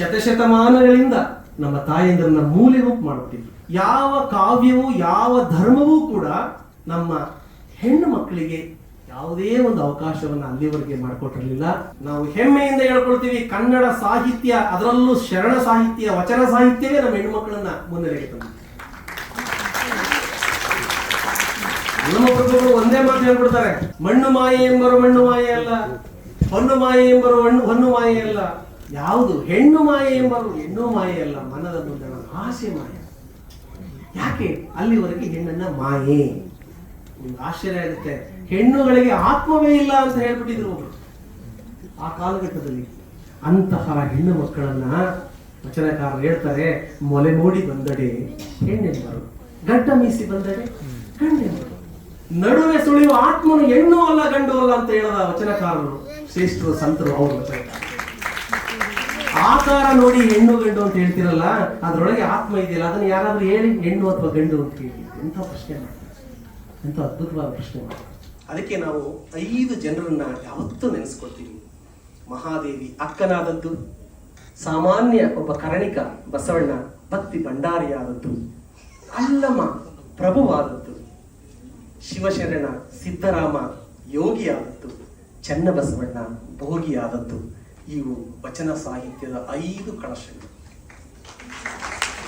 ಶತಶತಮಾನಗಳಿಂದ ನಮ್ಮ ತಾಯಂದರನ್ನ ಮೂಲೆ ರೂಪ ಮಾಡಿಬಿಟ್ಟಿದ್ರು. ಯಾವ ಕಾವ್ಯವೂ, ಯಾವ ಧರ್ಮವೂ ಕೂಡ ನಮ್ಮ ಹೆಣ್ಣು ಮಕ್ಕಳಿಗೆ ಯಾವುದೇ ಒಂದು ಅವಕಾಶವನ್ನು ಅಲ್ಲಿವರೆಗೆ ಮಾಡಿಕೊಟ್ಟಿರಲಿಲ್ಲ. ನಾವು ಹೆಮ್ಮೆಯಿಂದ ಹೇಳ್ಕೊಳ್ತೀವಿ, ಕನ್ನಡ ಸಾಹಿತ್ಯ, ಅದರಲ್ಲೂ ಶರಣ ಸಾಹಿತ್ಯ, ವಚನ ಸಾಹಿತ್ಯವೇ ನಮ್ಮ ಹೆಣ್ಣು ಮಕ್ಕಳನ್ನ ಮುನ್ನೆಲೆಗೆ ತಂದಿದೆ. ನಮ್ಮ ಪ್ರಭುಗಳು ಒಂದೇ ಮಾತು ಹೇಳ್ಬಿಡ್ತಾರೆ ಮಣ್ಣು ಮಾಯೆ ಎಂಬರು ಮಣ್ಣು ಮಾಯೆ ಅಲ್ಲ, ಹೊನ್ನು ಮಾಯೆ ಎಂಬರು ಹೊನ್ನು ಮಾಯೆ ಅಲ್ಲ. ಯಾವುದು ಹೆಣ್ಣು ಮಾಯೆ ಎಂಬರು ಹೆಣ್ಣು ಮಾಯೆ ಅಲ್ಲ, ಮನದ ಮುಂದಣ ಆಸೆ ಮಾಯೆ. ಯಾಕೆ? ಅಲ್ಲಿವರೆಗೆ ಹೆಣ್ಣನ್ನ ಮಾಯೆ. ನಿಮ್ಗೆ ಆಶ್ಚರ್ಯ ಆಗುತ್ತೆ. ಹೆಣ್ಣುಗಳಿಗೆ ಆತ್ಮವೇ ಇಲ್ಲ ಅಂತ ಹೇಳ್ಬಿಟ್ಟಿದ್ರು ಒಬ್ರು. ಆ ಕಾಲಘಟ್ಟದಲ್ಲಿ ಅಂತಹ ಹೆಣ್ಣು ಮಕ್ಕಳನ್ನ ವಚನಕಾರರು ಹೇಳ್ತಾರೆ, ಮೊಲೆ ಮೂಡಿ ಬಂದಡೆ, ಹೆಣ್ಣೆಂಬರು. ಗಡ್ಡ ಮೀಸಿ ಬಂದಡೆ, ಗಂಡೆಂಬರು. ನಡುವೆ ಸುಳಿಯುವ ಆತ್ಮನು ಹೆಣ್ಣು ಅಲ್ಲ, ಗಂಡು ಅಲ್ಲ ಅಂತ ಹೇಳದ ವಚನಕಾರರು, ಶ್ರೇಷ್ಠರು, ಸಂತರು, ಅವರು ಆಕಾರ ನೋಡಿ ಹೆಣ್ಣು ಗಂಡು ಅಂತ ಹೇಳ್ತಿರಲ್ಲ, ಅದರೊಳಗೆ ಆತ್ಮ ಇದೆಯಲ್ಲ, ಅದನ್ನ ಯಾರಾದ್ರೂ ಹೇಳಿ, ಹೆಣ್ಣು ಅಥವಾ ಗಂಡು ಅಂತ ಹೇಳಿ. ಎಂತ ಪ್ರಶ್ನೆ ಮಾಡ್ತಾರೆ? ಎಂತ ಅದ್ಭುತವಾದ ಪ್ರಶ್ನೆ ಅದಕ್ಕೆ ನಾವು ಐದು ಜನರನ್ನ ಯಾವತ್ತೂ ನೆನೆಸ್ಕೊಳ್ತೀವಿ. ಮಹಾದೇವಿ ಅಕ್ಕನಾದದ್ದು, ಸಾಮಾನ್ಯ ಒಬ್ಬ ಕರಣಿಕ ಬಸವಣ್ಣ, ಭಕ್ತಿ ಭಂಡಾರಿಯಾದದ್ದು, ಅಲ್ಲಮ್ಮ ಪ್ರಭುವಾದದ್ದು, ಶಿವಶರಣ ಸಿದ್ದರಾಮ ಯೋಗಿಯಾದದ್ದು, ಚನ್ನಬಸವಣ್ಣ ಭೋಗಿಯಾದದ್ದು. ಇವು ವಚನ ಸಾಹಿತ್ಯದ ಐದು ಕಳಶಗಳು.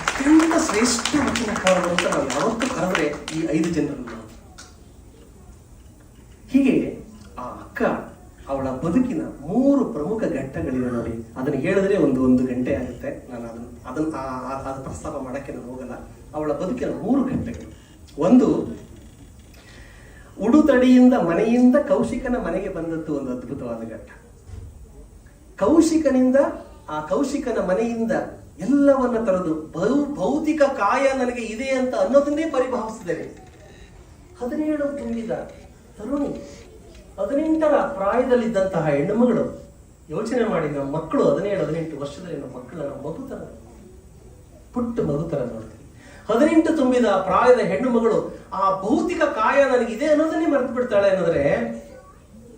ಅತ್ಯಂತ ಶ್ರೇಷ್ಠ ವಚನಕಾರರು ಅಂತ ನಾವು ಯಾವತ್ತೂ ಕರೆದ್ರೆ ಈ ಐದು ಜನರನ್ನು. ಹೀಗೆ ಆ ಅಕ್ಕ, ಅವಳ ಬದುಕಿನ ಮೂರು ಪ್ರಮುಖ ಘಟ್ಟಗಳಿವೆ ನೋಡಿ. ಅದನ್ನು ಹೇಳಿದ್ರೆ ಒಂದು ಒಂದು ಗಂಟೆ ಆಗುತ್ತೆ. ನಾನು ಅದನ್ನ ಅದನ್ನ ಪ್ರಸ್ತಾಪ ಮಾಡೋಕ್ಕೆ ನಾನು ಹೋಗಲ್ಲ. ಅವಳ ಬದುಕಿನ ಮೂರು ಘಟ್ಟಗಳು. ಒಂದು, ಉಡುತಡಿಯಿಂದ ಮನೆಯಿಂದ ಕೌಶಿಕನ ಮನೆಗೆ ಬಂದದ್ದು ಒಂದು ಅದ್ಭುತವಾದ ಘಟ್ಟ. ಕೌಶಿಕನಿಂದ, ಆ ಕೌಶಿಕನ ಮನೆಯಿಂದ ಎಲ್ಲವನ್ನ ತರದು ಬಹು ಭೌತಿಕ ಕಾಯ ನನಗೆ ಇದೆ ಅಂತ ಅನ್ನೋದನ್ನೇ ಪರಿಭಾವಿಸಿದ್ದೇನೆ ಹದಿನೇಳು ತುಂಬಿದ ತರುಣಿ, ಹದಿನೆಂಟರ ಪ್ರಾಯದಲ್ಲಿದ್ದಂತಹ ಹೆಣ್ಣು ಮಗಳು ಯೋಚನೆ ಮಾಡಿ ನಮ್ಮ ಮಕ್ಕಳು ಹದಿನೇಳು, ಹದಿನೆಂಟು ವರ್ಷದಲ್ಲಿ ನಮ್ಮ ತರ ಪುಟ್ಟ ಮಗುತರ ನೋಡ್ತೀವಿ. ಹದಿನೆಂಟು ತುಂಬಿದ ಪ್ರಾಯದ ಹೆಣ್ಣು ಮಗಳು ಆ ಭೌತಿಕ ಕಾಯ ನನಗಿದೆ ಅನ್ನೋದನ್ನೇ ಮರೆತು ಬಿಡ್ತಾಳೆ ಅನ್ನೋದ್ರೆ,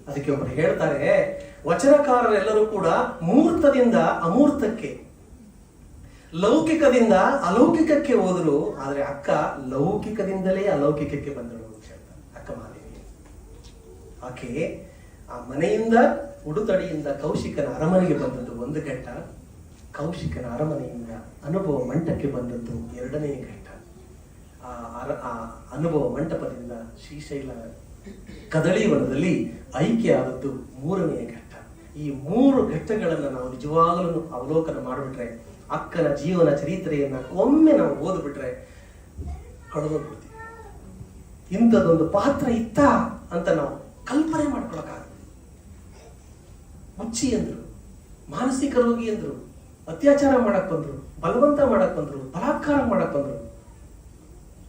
ಅದಕ್ಕೆ ಒಬ್ಬರು ಹೇಳ್ತಾರೆ ವಚನಕಾರರೆಲ್ಲರೂ ಕೂಡ ಮೂರ್ತದಿಂದ ಅಮೂರ್ತಕ್ಕೆ, ಲೌಕಿಕದಿಂದ ಅಲೌಕಿಕಕ್ಕೆ ಹೋದರು, ಆದರೆ ಅಕ್ಕ ಲೌಕಿಕದಿಂದಲೇ ಅಲೌಕಿಕಕ್ಕೆ ಬಂದಳು ಅಂತ ಹೇಳ್ತಾರೆ, ಅಕ್ಕ ಮಾದೇವಿ. ಆಕೆ ಆ ಮನೆಯಿಂದ ಉಡುತಡಿಯಿಂದ ಕೌಶಿಕನ ಅರಮನೆಗೆ ಬಂದದ್ದು ಒಂದು ಘಟ್ಟ, ಕೌಶಿಕನ ಅರಮನೆಯಿಂದ ಅನುಭವ ಮಂಟಕ್ಕೆ ಬಂದದ್ದು ಎರಡನೇ ಘಟ್ಟ. ಆ ಆ ಅನುಭವ ಮಂಟಪದಿಂದ ಶ್ರೀಶೈಲ ಕದಳೀವನದಲ್ಲಿ ಐಕ್ಯ ಆದದ್ದು ಮೂರನೆಯ ಘಟ್ಟ. ಈ ಮೂರು ಘಟ್ಟಗಳನ್ನು ನಾವು ನಿಜವಾಗಲೂ ಅವಲೋಕನ ಮಾಡಿಬಿಟ್ರೆ, ಅಕ್ಕನ ಜೀವನ ಚರಿತ್ರೆಯನ್ನು ಒಮ್ಮೆ ನಾವು ಓದ್ಬಿಟ್ರೆ ಕಳೆದೋಗ್ಬಿಡ್ತೀವಿ ಇಂಥದ್ದೊಂದು ಪಾತ್ರ ಇತ್ತ ಅಂತ ನಾವು ಕಲ್ಪನೆ ಮಾಡ್ಕೊಳಕ್ಕಾಗ ಮುಚ್ಚಿ ಅಂದ್ರು, ಮಾನಸಿಕ ರೋಗಿ ಅಂದ್ರು, ಅತ್ಯಾಚಾರ ಮಾಡಕ್ ಬಂದ್ರು, ಬಲವಂತ ಮಾಡಕ್ ಬಂದ್ರು, ಬಲಾತ್ಕಾರ ಮಾಡಕ್ ಬಂದ್ರು,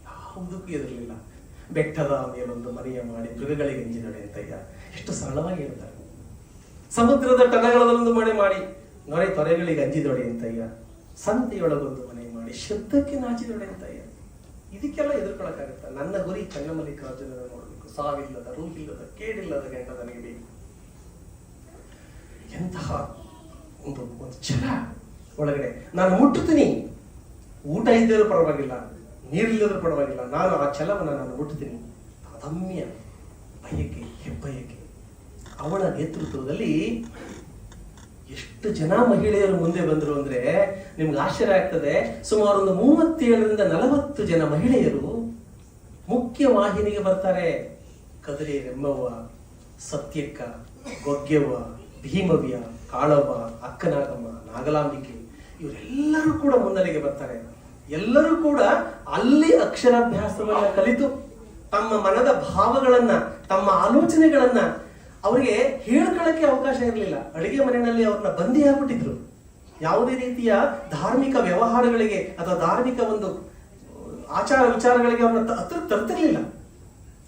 ಯಾವುದಕ್ಕೂ ಎದುರಲಿಲ್ಲ ಬೆಟ್ಟದ ಮೇಲೊಂದು ಮನೆಯ ಮಾಡಿ ಮೃಗಗಳಿಗೆ ಎಂಜಿನಡೆ ಅಂತಯ್ಯ ಎಷ್ಟು ಸರಳವಾಗಿ ಹೇಳ್ತಾರೆ. ಸಮುದ್ರದ ಟನಗಳಲ್ಲೊಂದು ಮನೆ ಮಾಡಿ. ನೊರೆ ತೊರೆಗಳಿಗೆ ಅಂಜಿದೊಡೆ ಅಂತಯ್ಯ ಸಂತೆಯೊಳಗೊಂದು ಮನೆ ಮಾಡಿ. ಶಬ್ದಕ್ಕೆ ನಾಚಿದೊಡೆ ಅಂತಯ್ಯ ಇದಕ್ಕೆಲ್ಲ ಎದುರ್ಕೊಳಕ್ಕಾಗತ್ತ? ನನ್ನ ಗುರಿ ಚನ್ನಮಲ್ಲಿಕಾರ್ಜುನ ನೋಡಬೇಕು. ಸಾವಿಲ್ಲದ, ರೂಪಿಲ್ಲದ, ಕೇಡಿಲ್ಲದ ಗಂಡ ನನಗೆ ಬೇಕು. ಎಂತಹ ಒಂದು ಒಂದು ಛಲ ಒಳಗಡೆ. ನಾನು ಮುಟ್ಟುತ್ತೀನಿ. ಊಟ ಇದ್ದರೂ ಪರವಾಗಿಲ್ಲ. ನೀರಿಲ್ಲದರೂ ಪರವಾಗಿಲ್ಲ. ನಾನು ಆ ಛಲವನ್ನು ನಾನು ಮುಟ್ಟುತ್ತೀನಿ. ಅದಮ್ಯ ಬಯಕೆ ಹೆಬ್ಬಯಕೆ ಅವಳ ನೇತೃತ್ವದಲ್ಲಿ ಎಷ್ಟು ಜನ ಮಹಿಳೆಯರು ಮುಂದೆ ಬಂದರು ಅಂದ್ರೆ ನಿಮ್ಗೆ ಆಶ್ಚರ್ಯ ಆಗ್ತದೆ. ಸುಮಾರು ಒಂದು ಮೂವತ್ತೇಳರಿಂದ ನಲವತ್ತು ಜನ ಮಹಿಳೆಯರು ಮುಖ್ಯ ವಾಹಿನಿಗೆ ಬರ್ತಾರೆ. ಕದರಿ ರೆಮ್ಮವ್ವ, ಸತ್ಯಕ್ಕ, ಗೊಗ್ಗೆವ್ವ, ಭೀಮವ್ಯ, ಕಾಳವ್ವ, ಅಕ್ಕನಾಗಮ್ಮ, ನಾಗಲಾಂಬಿಕೆ, ಇವರೆಲ್ಲರೂ ಕೂಡ ಮುನ್ನೆಲೆಗೆ ಬರ್ತಾರೆ. ಎಲ್ಲರೂ ಕೂಡ ಅಲ್ಲಿ ಅಕ್ಷರಾಭ್ಯಾಸವನ್ನ ಕಲಿತು ತಮ್ಮ ಮನದ ಭಾವಗಳನ್ನ, ತಮ್ಮ ಆಲೋಚನೆಗಳನ್ನ ಅವರಿಗೆ ಹೇಳ್ಕೊಳ್ಳಕ್ಕೆ ಅವಕಾಶ ಇರಲಿಲ್ಲ. ಅಡಿಗೆ ಮನೆಯಲ್ಲಿ ಅವ್ರನ್ನ ಬಂದಿ ಆಗ್ಬಿಟ್ಟಿದ್ರು. ಯಾವುದೇ ರೀತಿಯ ಧಾರ್ಮಿಕ ವ್ಯವಹಾರಗಳಿಗೆ ಅಥವಾ ಧಾರ್ಮಿಕ ಒಂದು ಆಚಾರ ವಿಚಾರಗಳಿಗೆ ಅವ್ರನ್ನ ಹತ್ರ ತರ್ತಿರ್ಲಿಲ್ಲ.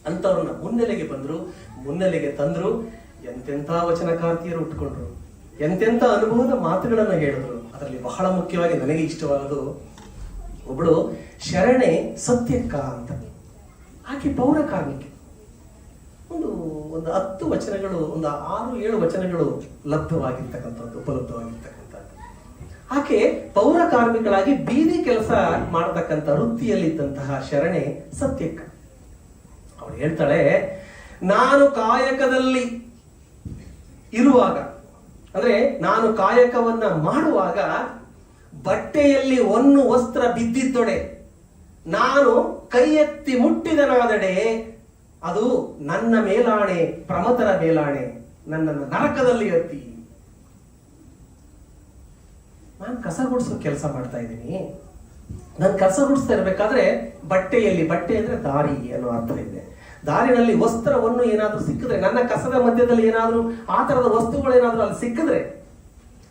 ಅಂತವ್ರನ್ನ ಮುನ್ನೆಲೆಗೆ ಬಂದ್ರು, ಮುನ್ನೆಲೆಗೆ ತಂದ್ರು, ಎಂತೆಂಥ ವಚನಕಾರ್ತಿಯರು ಉಟ್ಕೊಂಡ್ರು. ಎಂತೆಂಥ ಅನುಭವದ ಮಾತುಗಳನ್ನ ಹೇಳಿದ್ರು. ಅದರಲ್ಲಿ ಬಹಳ ಮುಖ್ಯವಾಗಿ ನನಗೆ ಇಷ್ಟವಾದದು ಒಬ್ಬಳು ಶರಣೆ ಸತ್ಯಕ್ಕ ಅಂತ. ಆಕೆ ಪೌರ ಕಾರ್ಮಿಕೆ. ಒಂದು ಒಂದು ಹತ್ತು ವಚನಗಳು, ಒಂದು ಆರು, ಏಳು ವಚನಗಳು ಲಭ್ಯವಾಗಿರ್ತಕ್ಕಂಥದ್ದು ಉಪಲಬ್ಧವಾಗಿರ್ತಕ್ಕಂಥದ್ದು. ಆಕೆ ಪೌರ ಕಾರ್ಮಿಕಳಾಗಿ ಬೀದಿ ಕೆಲಸ ಮಾಡತಕ್ಕಂಥ ವೃತ್ತಿಯಲ್ಲಿದ್ದಂತಹ ಶರಣೆ ಸತ್ಯಕ್ಕ. ಅವಳು ಹೇಳ್ತಾಳೆ, ನಾನು ಕಾಯಕದಲ್ಲಿ ಇರುವಾಗ, ಅಂದ್ರೆ, ನಾನು ಕಾಯಕವನ್ನ ಮಾಡುವಾಗ ಬಟ್ಟೆಯಲ್ಲಿ ಒಂದು ವಸ್ತ್ರ ಬಿದ್ದಿದ್ದೊಡೆ, ನಾನು ಕೈ ಎತ್ತಿ ಮುಟ್ಟಿದನಾದಡೆ ಅದು ನನ್ನ ಮೇಲಾಣೆ ಪ್ರಮತರ ಮೇಲಾಣೆ, ನನ್ನನ್ನು ನರಕದಲ್ಲಿ ಎತ್ತಿ. ನಾನು ಕಸ ಗುಡಿಸೋ ಕೆಲಸ ಮಾಡ್ತಾ ಇದ್ದೀನಿ. ನಾನು ಕಸ ಗುಡಿಸ್ತಾ ಇರಬೇಕಾದ್ರೆ ಬಟ್ಟೆಯಲ್ಲಿ, ಬಟ್ಟೆ ಅಂದ್ರೆ ದಾರಿ ಅನ್ನೋ ಅರ್ಥ ಇದೆ ದಾರಿನಲ್ಲಿ ವಸ್ತ್ರವನ್ನು ಏನಾದರೂ ಸಿಕ್ಕಿದ್ರೆ, ನನ್ನ ಕಸದ ಮಧ್ಯದಲ್ಲಿ ಏನಾದರೂ, ಆ ಥರದ ವಸ್ತುಗಳೇನಾದರೂ ಅಲ್ಲಿ ಸಿಕ್ಕಿದ್ರೆ,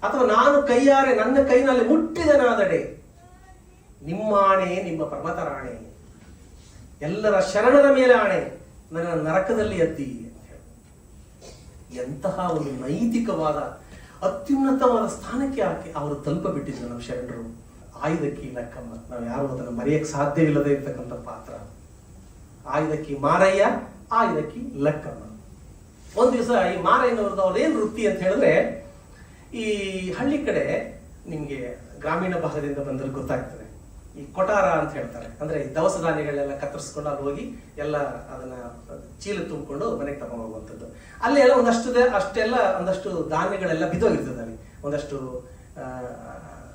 ಅಥವಾ ನಾನು ಕೈಯಾರೆ, ನನ್ನ ಕೈನಲ್ಲಿ ಮುಟ್ಟಿದನಾದಡೆ ನಿಮ್ಮ ಆಣೆ, ನಿಮ್ಮ ಪರ್ವತರ ಆಣೆ, ಎಲ್ಲರ ಶರಣರ ಮೇಲೆ ಆಣೆ. ನನ್ನ ನರಕದಲ್ಲಿ ಎತ್ತಿ ಅಂತ. ಎಂತಹ ಒಂದು ನೈತಿಕವಾದ, ಅತ್ಯುನ್ನತವಾದ ಸ್ಥಾನಕ್ಕೆ ಆಕೆ ಅವರು ತಲುಪಬಿಟ್ಟಿದ್ರು ನಮ್ಮ ಶರಣರು. ಆಯುಧಕ್ಕೆ ಲಕ್ಕಮ್ಮ ನಾವು ಯಾರು ಅದನ್ನು ಮರೆಯಕ್ಕೆ ಸಾಧ್ಯವಿಲ್ಲದೆ ಇರ್ತಕ್ಕಂಥ ಪಾತ್ರ. ಆಯುಧಕ್ಕೆ ಮಾರಯ್ಯ, ಆಯುಧಕ್ಕೆ ಲಕ್ಕಮ್ಮ. ಒಂದ್ ದಿವಸ ಈ ಮಾರಯ್ಯನವ್ರದ್ದು ಏನ್ ವೃತ್ತಿ ಅಂತ ಹೇಳಿದ್ರೆ, ಈ ಹಳ್ಳಿ ಕಡೆ ನಿಮ್ಗೆ ಗ್ರಾಮೀಣ ಭಾಗದಿಂದ ಬಂದ್ರೆ ಗೊತ್ತಾಗ್ತದೆ. ಈ ಕೊಟಾರ ಅಂತ ಹೇಳ್ತಾರೆ. ಅಂದ್ರೆ ದವಸ ಧಾನ್ಯಗಳನ್ನೆಲ್ಲ ಕತ್ತರಿಸ್ಕೊಂಡು ಅಲ್ಲಿ ಹೋಗಿ ಎಲ್ಲ ಅದನ್ನ ಚೀಲ ತುಂಬಿಕೊಂಡು ಮನೆಗೆ ತಗೊಂಡು ಹೋಗುವಂಥದ್ದು. ಅಲ್ಲಿ ಎಲ್ಲ ಒಂದಷ್ಟು ಅಷ್ಟೆಲ್ಲ ಒಂದಷ್ಟು ಧಾನ್ಯಗಳೆಲ್ಲ ಬಿದ್ದೋಗಿರ್ತದೆ ಅಲ್ಲಿ. ಒಂದಷ್ಟು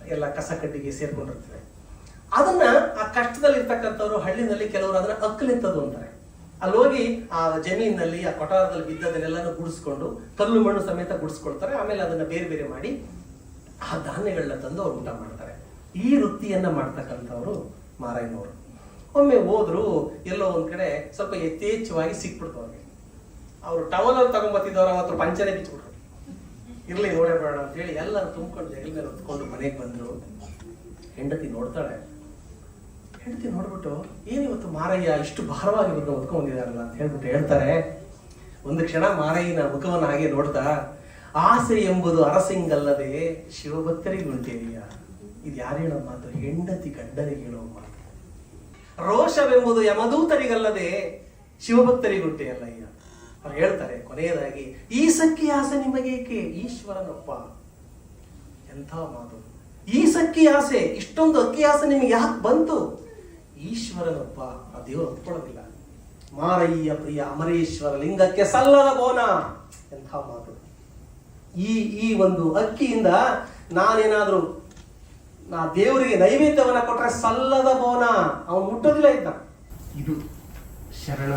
ಎಲ್ಲ ಕಸ ಕಡ್ಡಿಗೆ ಸೇರ್ಕೊಂಡಿರ್ತದೆ. ಅದನ್ನ ಆ ಕಷ್ಟದಲ್ಲಿ ಇರ್ತಕ್ಕಂಥವ್ರು ಹಳ್ಳಿನಲ್ಲಿ ಕೆಲವರು ಅದನ್ನ ಅಕ್ಕಲಿಂತದ್ದು ಅಂತಾರೆ. ಅಲ್ಲಿ ಹೋಗಿ ಆ ಜಮೀನಿನಲ್ಲಿ, ಆ ಕೊಠಾರದಲ್ಲಿ ಬಿದ್ದದನ್ನೆಲ್ಲನೂ ಗುಡಿಸ್ಕೊಂಡು, ಕಲ್ಲು ಮಣ್ಣು ಸಮೇತ ಗುಡಿಸ್ಕೊಳ್ತಾರೆ. ಆಮೇಲೆ ಅದನ್ನ ಬೇರೆ ಬೇರೆ ಮಾಡಿ ಆ ಧಾನ್ಯಗಳನ್ನ ತಂದು ಅವ್ರು ಊಟ ಮಾಡ್ತಾರೆ. ಈ ವೃತ್ತಿಯನ್ನ ಮಾಡ್ತಕ್ಕಂಥವ್ರು ಮಾರಾಯನವರು ಒಮ್ಮೆ ಹೋದ್ರು ಎಲ್ಲೋ ಒಂದ್ ಕಡೆ ಸ್ವಲ್ಪ ಯಥೇಚ್ಛವಾಗಿ ಸಿಕ್ಬಿಡ್ತು ಅವ್ರಿಗೆ ಅವರು ಟವಲ್ ಅಲ್ಲಿ ತಗೊಂಬತ್ತಿದ್ದವ್ರು ಅವತ್ತು ಪಂಚನೆ ಬಿಚ್ಚಿಬಿಟ್ರು. ಇರ್ಲಿ ನೋಡೇ ಬೇಡ ಅಂತ ಹೇಳಿ ಎಲ್ಲರೂ ತುಂಬಿಕೊಂಡು ಜಗಲ್ ಮೇಲೆ ಹೊತ್ಕೊಂಡು ಮನೆಗೆ ಬಂದ್ರು. ಹೆಂಡತಿ ನೋಡ್ತಾಳೆ. ಹೆಂಡತಿ ನೋಡ್ಬಿಟ್ಟು ಏನಿವತ್ತು ಮಾರಯ್ಯ, ಇಷ್ಟು ಭಾರವಾಗಿ ಬಂದು ಹೊತ್ಕೊಂಡಿದಾರಲ್ಲ ಅಂತ ಹೇಳ್ಬಿಟ್ಟು ಹೇಳ್ತಾರೆ. ಒಂದು ಕ್ಷಣ ಮಾರಯ್ಯನ ಮುಖವನ್ನು ಹಾಗೆ ನೋಡ್ತಾ, ಆಸೆ ಎಂಬುದು ಅರಸಿಂಗಲ್ಲದೆ ಶಿವಭಕ್ತರಿಗುಂಟೇರಿಯ ಇದು ಯಾರು ಹೇಳೋ ಮಾತು ಹೆಂಡತಿ ಗಂಡನಿಗೆ ಹೇಳೋ ಮಾತು ರೋಷವೆಂಬುದು ಯಮದೂತರಿಗಲ್ಲದೆ ಶಿವಭಕ್ತರಿಗುಂಟೆ ಈಗ. ಅವ್ರು ಹೇಳ್ತಾರೆ ಕೊನೆಯದಾಗಿ, ಈ ಸಕ್ಕಿ ಆಸೆ ನಿಮಗೇಕೆ? ಈಶ್ವರನಪ್ಪ ಎಂಥ ಮಾತು. ಈ ಸಕ್ಕಿ ಆಸೆ, ಇಷ್ಟೊಂದು ಅಕ್ಕಿ ಆಸೆ ನಿಮಗೆ ಯಾಕೆ ಬಂತು? ಈಶ್ವರನಪ್ಪ ಆ ದೇವರು ಒಪ್ಕೊಳ್ಳೋದಿಲ್ಲ. ಮಾರಯ್ಯ ಪ್ರಿಯ ಅಮರೇಶ್ವರ, ಲಿಂಗಕ್ಕೆ ಸಲ್ಲದ ಬೋನ. ಎಂಥ ಮಾತು. ಈ ಈ ಒಂದು ಅಕ್ಕಿಯಿಂದ ನಾನೇನಾದ್ರೂ ನಾ ದೇವರಿಗೆ ನೈವೇದ್ಯವನ್ನ ಕೊಟ್ರೆ ಸಲ್ಲದ ಮೌನ. ಅವನು ಮುಟ್ಟೋದಿಲ್ಲ ಇದ್ದ ಇದು ಶರಣ,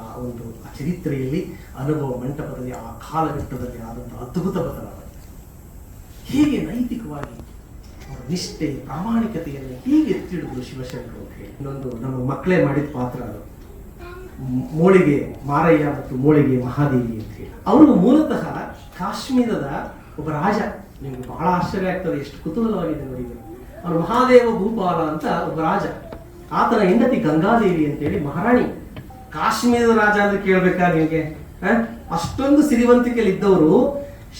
ಆ ಒಂದು ಚರಿತ್ರೆಯಲ್ಲಿ ಅನುಭವ ಮಂಟಪದಲ್ಲಿ, ಆ ಕಾಲಘಟ್ಟದಲ್ಲಿ ಆದಂತಹ ಅದ್ಭುತ ಬದಲಾವಣೆ. ಹೀಗೆ ನೈತಿಕವಾಗಿ ಅವರ ನಿಷ್ಠೆ ಪ್ರಾಮಾಣಿಕತೆಯನ್ನು ಹೀಗೆ ತಿಳಿದು ಶಿವಶಂಕರ್ ಅಂತ ಹೇಳಿ. ಇನ್ನೊಂದು ನಮ್ಮ ಮಕ್ಕಳೇ ಮಾಡಿದ ಪಾತ್ರ ಅದು. ಮೋಳಿಗೆ ಮಾರಯ್ಯ ಮತ್ತು ಮೋಳಿಗೆ ಮಹಾದೇವಿ ಅಂತ ಹೇಳಿ. ಅವರು ಮೂಲತಃ ಕಾಶ್ಮೀರದ ಒಬ್ಬ ರಾಜ. ನಿಮ್ಗೆ ಬಹಳ ಆಶ್ಚರ್ಯ ಆಗ್ತದೆ, ಎಷ್ಟು ಕುತೂಹಲವಾಗಿದೆ ನೋಡಿ. ಅವನು ಮಹಾದೇವ ಭೂಪಾಲ ಅಂತ ಒಬ್ಬ ರಾಜ. ಆತನ ಹೆಂಡತಿ ಗಂಗಾದೇವಿ ಅಂತೇಳಿ ಮಹಾರಾಣಿ. ಕಾಶ್ಮೀರದ ರಾಜ ಅಂತ ಕೇಳ್ಬೇಕಾ ನಿಮಗೆ? ಅಷ್ಟೊಂದು ಸಿರಿವಂತಿಕೆಯಲ್ಲಿ ಇದ್ದವರು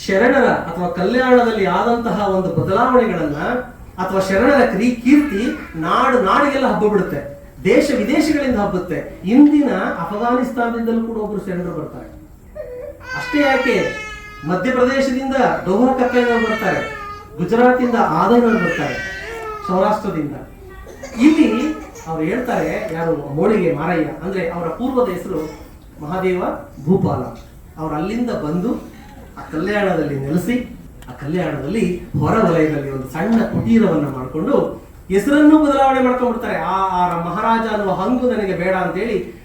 ಶರಣರ ಅಥವಾ ಕಲ್ಯಾಣದಲ್ಲಿ ಆದಂತಹ ಒಂದು ಬದಲಾವಣೆಗಳನ್ನ ಅಥವಾ ಶರಣರ ಕ್ರೀ, ಕೀರ್ತಿ ನಾಡು, ನಾಡಿಗೆಲ್ಲ ಹಬ್ಬ ಬಿಡುತ್ತೆ ದೇಶ ವಿದೇಶಗಳಿಂದ ಹಬ್ಬುತ್ತೆ. ಇಂದಿನ ಅಫ್ಘಾನಿಸ್ತಾನದಿಂದಲೂ ಕೂಡ ಒಬ್ರು ಶರಣರು ಬರ್ತಾರೆ. ಅಷ್ಟೇ ಯಾಕೆ? ಮಧ್ಯಪ್ರದೇಶದಿಂದ ಡೋಹಾ ಕಕ್ಕಯ್ಯನವರು ಬರ್ತಾರೆ. ಗುಜರಾತಿಂದ ಆದಯ್ಯನವರು ಬರ್ತಾರೆ. ಸೌರಾಷ್ಟ್ರದಿಂದ. ಇಲ್ಲಿ ಅವ್ರು ಹೇಳ್ತಾರೆ, ಯಾರು ಮೋಳಿಗೆ ಮಾರಯ್ಯ, ಅಂದ್ರೆ ಅವರ ಪೂರ್ವದ ಹೆಸರು ಮಹಾದೇವ ಭೂಪಾಲ. ಅವರು ಅಲ್ಲಿಂದ ಬಂದು ಆ ಕಲ್ಯಾಣದಲ್ಲಿ ನೆಲೆಸಿ, ಆ ಕಲ್ಯಾಣದಲ್ಲಿ ಹೊರ ವಲಯದಲ್ಲಿ ಒಂದು ಸಣ್ಣ ಕುಟೀರವನ್ನ ಮಾಡಿಕೊಂಡು ಹೆಸರನ್ನು ಬದಲಾವಣೆ ಮಾಡ್ಕೊಂಡ್ಬಿಡ್ತಾರೆ. ಆ ಮಹಾರಾಜ ಅನ್ನುವ ಹಂಗು ನನಗೆ ಬೇಡ ಕ- ಕ-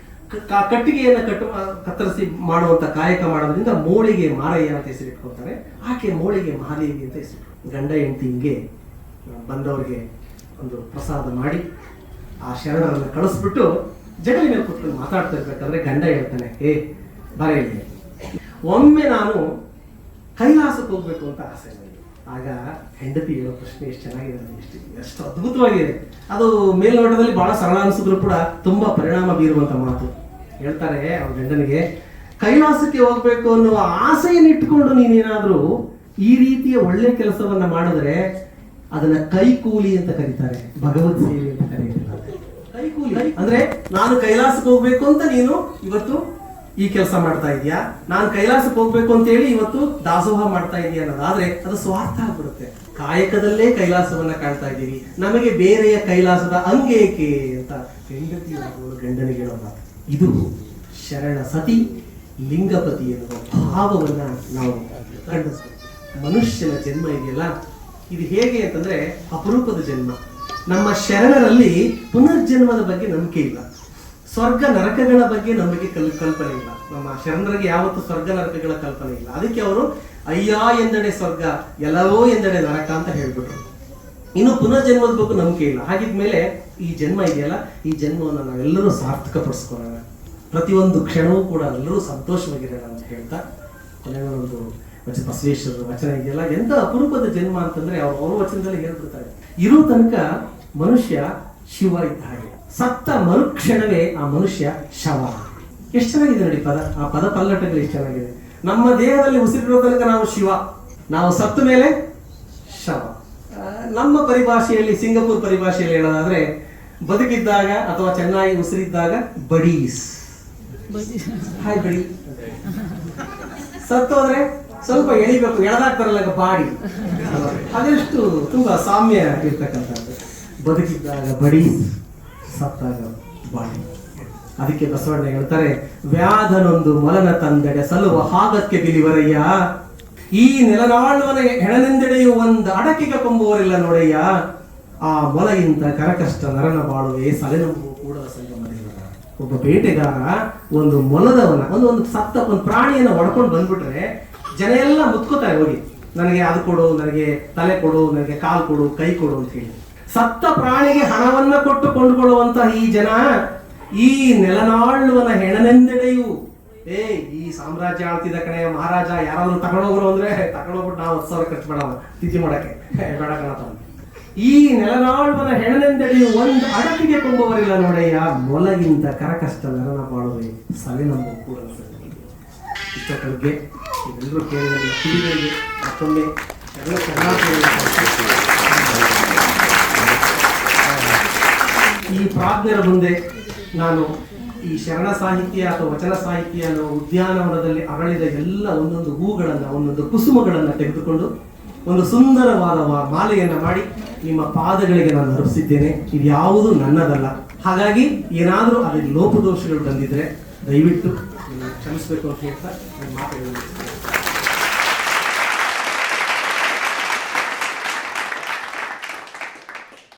ಕಟ್ಟಿಗೆಯನ್ನು ಕಟ್ಟು ಕತ್ತರಿಸಿ ಮಾಡುವಂತ ಕಾಯಕ ಮಾಡೋದ್ರಿಂದ ಮೋಳಿಗೆ ಮಾರಯ್ಯ ಅಂತ ಹೆಸರಿಟ್ಕೊಳ್ತಾರೆ ಆಕೆ ಮೋಳಿಗೆ ಮಹಾದೇವಿ ಅಂತ ಹೆಸರು ಗಂಡ ಹೆಂಡತಿ ಹಿಂಗೆ ಬಂದವರಿಗೆ ಒಂದು ಪ್ರಸಾದ ಮಾಡಿ, ಆ ಶರಣರನ್ನು ಕಳಿಸ್ಬಿಟ್ಟು ಜಗಲಿ ಮೇಲೆ ಕೂತ್ಕೊಂಡು ಮಾತಾಡ್ತಾ ಇರ್ಬೇಕಾದ್ರೆ ಗಂಡ ಹೇಳ್ತಾನೆ ಏ ಬರ ಇಲ್ಲಿ ಒಮ್ಮೆ ನಾನು ಕೈಲಾಸಕ್ಕೆ ಹೋಗ್ಬೇಕು ಅಂತ ಆಸೆ ಆಗ ಹೆಂಡತಿ ಹೇಳೋ ಪ್ರಶ್ನೆ ಎಷ್ಟು ಚೆನ್ನಾಗಿದೆ ಎಷ್ಟು ಅದ್ಭುತವಾಗಿದೆ. ಅದು ಮೇಲ್ನೋಟದಲ್ಲಿ ಬಹಳ ಸರಳ ಅನಿಸಿದ್ರು ಕೂಡ ತುಂಬಾ ಪರಿಣಾಮ ಬೀರುವಂತ ಮಾತು. ಹೇಳ್ತಾರೆ ಅವ್ರ ಗಂಡನಿಗೆ, ಕೈಲಾಸಕ್ಕೆ ಹೋಗ್ಬೇಕು ಅನ್ನುವ ಆಸೆಯನ್ನು ಇಟ್ಕೊಂಡು ನೀನೇನಾದ್ರೂ ಈ ರೀತಿಯ ಒಳ್ಳೆ ಕೆಲಸವನ್ನ ಮಾಡಿದ್ರೆ ಅದನ್ನ ಕೈಕೂಲಿ ಅಂತ ಕರೀತಾರೆ, ಭಗವದ್ ಸೇವೆ ಅಂತ ಕರೀತಾರೆ. ಕೈಕೂಲಿ. ಅಂದ್ರೆ, ನಾನು ಕೈಲಾಸಕ್ಕೆ ಹೋಗ್ಬೇಕು ಅಂತ ನೀನು ಇವತ್ತು ಈ ಕೆಲಸ ಮಾಡ್ತಾ ಇದೀಯಾ ನಾನು ಕೈಲಾಸಕ್ಕೆ ಹೋಗ್ಬೇಕು ಅಂತ ಹೇಳಿ ಇವತ್ತು ದಾಸೋಹ ಮಾಡ್ತಾ ಇದೀಯ ಅನ್ನೋದಾದ್ರೆ ಅದು ಸ್ವಾರ್ಥ ಆಗ್ಬಿಡುತ್ತೆ. ಕಾಯಕದಲ್ಲೇ ಕೈಲಾಸವನ್ನ ಕಾಣ್ತಾ ಇದ್ದೀವಿ ನಮಗೆ ಬೇರೆಯ ಕೈಲಾಸದ ಅಂಗೇಕೆ ಅಂತ ಹೆಂಡತಿ ಗಂಡನಿಗೆ ಹೇಳೋ ಇದು ಶರಣ ಸತಿ, ಲಿಂಗಪತಿ ಎನ್ನುವ ಭಾವವನ್ನ ನಾವು ಕಂಡಿಸ್ಬೇಕು ಮನುಷ್ಯನ ಜನ್ಮ ಇದೆಯಲ್ಲ? ಇದು ಹೇಗೆ ಅಂತಂದ್ರೆ ಅಪರೂಪದ ಜನ್ಮ. ನಮ್ಮ ಶರಣರಲ್ಲಿ ಪುನರ್ಜನ್ಮದ ಬಗ್ಗೆ ನಂಬಿಕೆ ಇಲ್ಲ. ಸ್ವರ್ಗ ನರಕಗಳ ಬಗ್ಗೆ ನಮಗೆ ಕಲ್, ಕಲ್ಪನೆ ಇಲ್ಲ. ನಮ್ಮ ಶರಣರಿಗೆ ಯಾವತ್ತು ಸ್ವರ್ಗ ನರಕಗಳ ಕಲ್ಪನೆ ಇಲ್ಲ. ಅದಕ್ಕೆ ಅವರು, ಅಯ್ಯ ಎಂದೆಡೆ ಸ್ವರ್ಗ, ಎಲ್ಲವೋ ಎಂದೆಡೆ ನರಕ ಅಂತ ಹೇಳ್ಬಿಟ್ರು. ಇನ್ನು ಪುನರ್ಜನ್ಮದ ಬಗ್ಗೆ ನಂಬಿಕೆ ಇಲ್ಲ. ಹಾಗಿದ್ಮೇಲೆ ಈ ಜನ್ಮ ಇದೆಯಲ್ಲ, ಈ ಜನ್ಮವನ್ನು ನಾವೆಲ್ಲರೂ ಸಾರ್ಥಕ ಪಡಿಸ್ಕೊಳ್ಳೋಣ ಪ್ರತಿಯೊಂದು ಕ್ಷಣವೂ ಕೂಡ ಎಲ್ಲರೂ ಸಂತೋಷವಾಗಿರೋಣ ಅಂತ ಹೇಳ್ತಾ ಒಂದು ವಚನ ಬಸವೇಶ್ವರರ ವಚನ ಇದೆಯಲ್ಲ ಎಂತ ಅಪರೂಪದ ಜನ್ಮ ಅಂತಂದ್ರೆ ಅವ್ರು, ಅವ್ರ ವಚನದಲ್ಲಿ ಹೇಳ್ಬಿಡ್ತಾರೆ. ಇರೋ ತನಕ ಮನುಷ್ಯ ಶಿವ ಇದ್ದ ಹಾಗೆ. ಸತ್ತ ಮರುಕ್ಷಣವೇ ಆ ಮನುಷ್ಯ ಶವ. ಎಷ್ಟು ಚೆನ್ನಾಗಿದೆ ನೋಡಿ ಪದ. ಆ ಪದ ಪಲ್ಲಟಗಳು ಎಷ್ಟು ಚೆನ್ನಾಗಿದೆ. ನಮ್ಮ ದೇಹದಲ್ಲಿ ಉಸಿರಿರೋ ತನಕ ನಾವು ಶಿವ. ನಾವು ಸತ್ತ ಮೇಲೆ ಶವ. ನಮ್ಮ ಪರಿಭಾಷೆಯಲ್ಲಿ, ಸಿಂಗಪುರ್ ಪರಿಭಾಷೆಯಲ್ಲಿ ಹೇಳೋದಾದ್ರೆ, ಬದುಕಿದ್ದಾಗ ಅಥವಾ ಚೆನ್ನಾಗಿ ಉಸಿರಿದ್ದಾಗ ಬಡೀಸ್. ಹಾಯ್ ಬಡಿ. ಸತ್ತೋದ್ರೆ ಸ್ವಲ್ಪ ಎಳಿಬೇಕು. ಎಳೆದಾಗ್ತಾರಲ್ಲ ಬಾಡಿ. ಅದೆಷ್ಟು ತುಂಬಾ ಸಾಮ್ಯ ಇರ್ತಕ್ಕಂಥದ್ದು. ಬದುಕಿದ್ದಾಗ ಬಡಿ, ಸತ್ತಾಗ ಬಾಡಿ. ಅದಕ್ಕೆ ಬಸವಣ್ಣ ಹೇಳ್ತಾರೆ, ವ್ಯಾಧನೊಂದು ಮಲನ ತಂದೆಡೆ ಸಲುವ ಹಾಗಕ್ಕೆ ಬಿಲಿವರಯ್ಯ. ಈ ನೆಲನಾಳುವನ ಹೆಣನೆಂದೆಡೆಯು ಒಂದು ಅಡಕಿಗೆ ಕೊಂಬುವರಿಲ್ಲ ನೋಡಯ್ಯ. ಆ ಮೊಲಗಿಂತ ಕರಕಷ್ಟ ನರನ ಬಾಳುವೆ ಸಲೆನಂಬು ಕೂಡ ಸಂಗಮದೇವರ ಒಬ್ಬ ಬೇಟೆಗಾರ ಒಂದು ಮೊಲದವನ, ಒಂದು ಒಂದು ಸತ್ತ ಒಂದು ಪ್ರಾಣಿಯನ್ನ ಹೊಡ್ಕೊಂಡು ಬಂದ್ಬಿಟ್ರೆ ಜನ ಎಲ್ಲ ಮುತ್ಕೋತಾರೆ ಹೋಗಿ. ನನಗೆ ಅದು ಕೊಡು, ನನಗೆ ತಲೆ ಕೊಡು, ನನಗೆ ಕಾಲು ಕೊಡು, ಕೈ ಕೊಡು ಅಂತ ಹೇಳಿ. ಸತ್ತ ಪ್ರಾಣಿಗೆ ಹಣವನ್ನ ಕೊಟ್ಟು ಕೊಂಡುಕೊಳ್ಳುವಂತಹ ಈ ಜನ, ಈ ನೆಲನಾಳುವನ ಹೆಣನೆಂದೆಡೆಯು, ಏ, ಈ ಸಾಮ್ರಾಜ್ಯ ಆಳ್ತಿದ್ದ ಕಡೆ ಮಹಾರಾಜ ಯಾರಾದ್ರೂ ತಗೊಂಡೋಗ್ರು ಅಂದ್ರೆ ತಗೊಂಡೋಗ್ಬಿಟ್ಟು ನಾವು ಹತ್ತು ಸಾವಿರ ಖರ್ಚು ಮಾಡಲ್ಲ ತಿಥಿ ಮಾಡಕ್ಕೆ. ಬೇಡ ಕಣಪ್ಪ ಈ ನೆಲನಾಳುವನ ಹೆಣನೆಂದೆಡೆಯು ಒಂದು ಅಡಕಿಗೆ ಕೊಂಬುವರಿಲ್ಲ ನೋಡಯ್ಯ. ಮೊಲಗಿಂತ ಕರಕಷ್ಟ ನರನ ಬಾಳುವೆ ಸಲಿ ನಮ್ಮ ಕೂಡ ಇಷ್ಟ ಇವೆಲ್ಲರೂ ಕೇಳಿದ ಕೇಳಿದ್ರೆ ಮತ್ತೊಮ್ಮೆ ಎಲ್ಲ ಈ ಪ್ರಾಜ್ಞರ ಮುಂದೆ ನಾನು ಈ ಶರಣ ಸಾಹಿತ್ಯ ಅಥವಾ ವಚನ ಸಾಹಿತ್ಯ ಅನ್ನೋ ಉದ್ಯಾನವನದಲ್ಲಿ ಅರಳಿದ ಎಲ್ಲ ಒಂದೊಂದು ಹೂಗಳನ್ನು, ಒಂದೊಂದು ಕುಸುಮಗಳನ್ನು ತೆಗೆದುಕೊಂಡು ಒಂದು ಸುಂದರವಾದ ಮಾಲೆಯನ್ನು ಮಾಡಿ ನಿಮ್ಮ ಪಾದಗಳಿಗೆ ನಾನು ಅರ್ಪಿಸಿದ್ದೇನೆ. ಇದು ಯಾವುದು ನನ್ನದಲ್ಲ. ಹಾಗಾಗಿ ಏನಾದರೂ ಅದರಲ್ಲಿ ಲೋಪದೋಷಗಳು ಬಂದಿದ್ರೆ ದಯವಿಟ್ಟು ಕ್ಷಮಿಸಬೇಕು ಅಂತ ಹೇಳ್ತಾ ಮಾತುಗಳನ್ನು